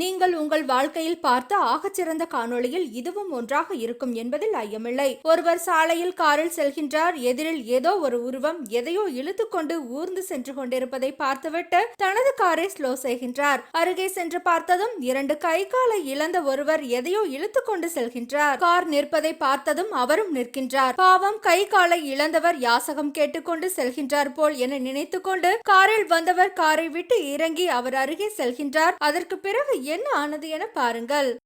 நீங்கள் உங்கள் வாழ்க்கையில் பார்த்த ஆகச்சிறந்த காணொளியில் இதுவும் ஒன்றாக இருக்கும் என்பதில் ஐயமில்லை. ஒருவர் சாலையில் காரில் செல்கின்றார் எதிரில் ஏதோ ஒரு உருவம் எதையோ இழுத்து கொண்டு ஊர்ந்து சென்று கொண்டிருப்பதை பார்த்துவிட்டு தனது காரை ஸ்லோ செய்கின்றார். அருகே சென்று பார்த்ததும் இரண்டு கை காலை இழந்த ஒருவர் எதையோ இழுத்துக்கொண்டு செல்கின்றார். கார் நிற்பதை பார்த்ததும் அவரும் நிற்கின்றார். பாவம் கை காலை இழந்தவர் யாசகம் கேட்டுக்கொண்டு செல்கின்றார் போல் என நினைத்துக்கொண்டு காரில் வந்தவர் காரை விட்டு இறங்கி அவர் அருகே செல்கின்றார். அதற்கு பிறகு என்ன ஆனது என பாருங்கள்.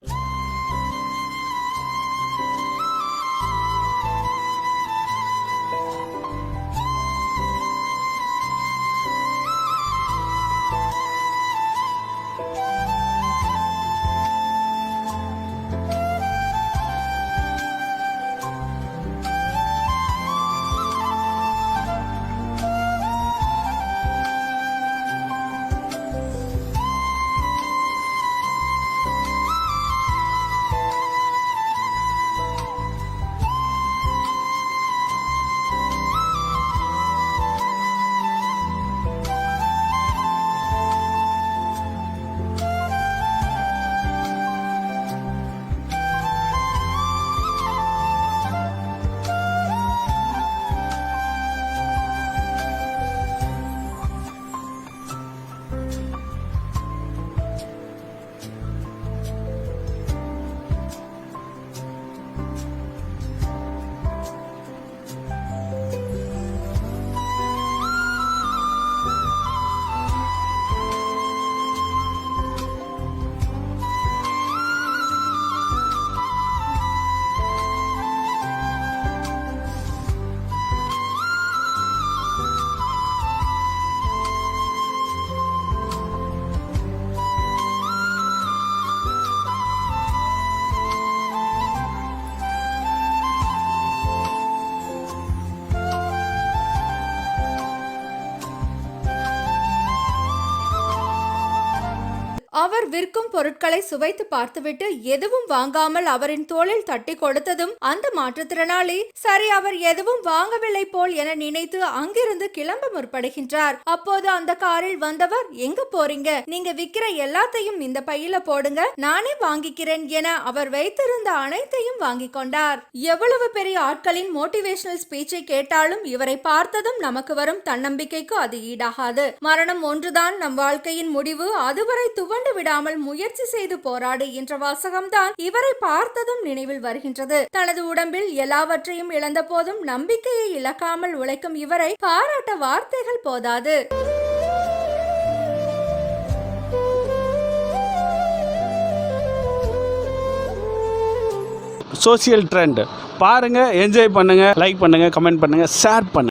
அவர் விற்கும் பொருட்களை சுவைத்து பார்த்துவிட்டு எதுவும் வாங்காமல் அவரின் தோளில் தட்டி கொடுத்ததும் அந்த மாற்றுத்திறனாளி சரி அவர் எதுவும் வாங்கவில்லை போல் என நினைத்து அங்கிருந்து கிளம்ப முற்படுகின்றார். அப்போது அந்த காரில் வந்தவர் எங்க போறீங்க? நீங்க விக்கிற எல்லாத்தையும் இந்த பையில போடுங்க. நானே வாங்கிக்கிறேன் என அவர் வைத்திருந்த அனைத்தையும் வாங்கிக் கொண்டார். எவ்வளவு பெரிய ஆட்களின் மோட்டிவேஷனல் ஸ்பீச்சை கேட்டாலும் இவரை பார்த்ததும் நமக்கு வரும் தன்னம்பிக்கைக்கு அது ஈடாகாது. மரணம் ஒன்றுதான் நம் வாழ்க்கையின் முடிவு. அதுவரை துவண்டு விடாமல் முயற்சி செய்து போராடு என்ற வாசகம்தான் இவரை பார்த்ததும் நினைவில் வருகின்றது. தனது உடம்பில் எல்லாவற்றையும் இழந்த போதும் நம்பிக்கையை இழக்காமல் உழைக்கும் இவரை பாராட்ட வார்த்தைகள் போதாது. சோசியல் ட்ரெண்ட் பாருங்கள் என்ஜாய் பண்ணுங்கள் லைக் பண்ணுங்கள் கமெண்ட் பண்ணுங்கள் ஷேர் பண்ணுங்கள்